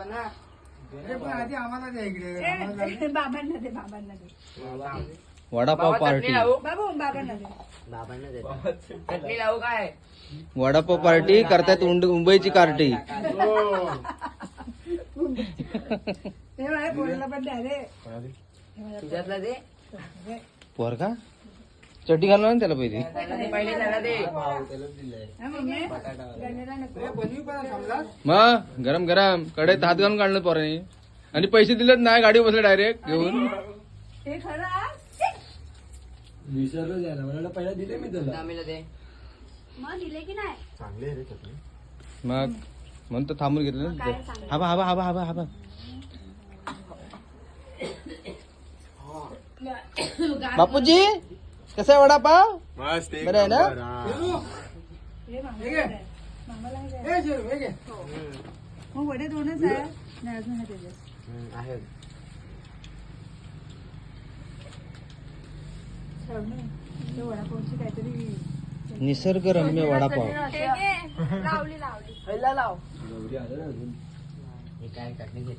लोकांना अरे पण आधी आम्हाला द्या इकडे. आम्हाला ए, बाबांना दे बाबांना दे. वडापाव बाबा पार्टी. चटणी लावू? बाबू बाबांना दे. बाबांना दे चटणी लावू. काय? वडापाव पार्टी करतायत उंड- मुंबईची कार्टी. मला पोराला पण द्या रे. तुझ्यातला दे. पोर का चड्डी घालणार ना त्याला पहिले. हा, मग गरम गरम. कडेत हात घालून काढलं पोराने. आणि पैसे दिलेत नाही गाडी बसले डायरेक्ट घेऊन. हे मग दिले की नाही मग म्हणून तर थांबून घेतलं ना. हबा हबा हबा हबा बापूजी? कसा आहे वडापाव? बरं आहे ना? हे. मामाला हे घे. द्या. मामाला हे द्या. ए शिरू, हे घे. मग वडे दोनच आहे. नाही अजून आहे त्याच्यात आहे श्रावणी, ते वडापावची काहीतरी निसर्गरम्य वडापाव. लावली लावली. पहिला लाव. गौरी आलं ना अजून. हे काय घेते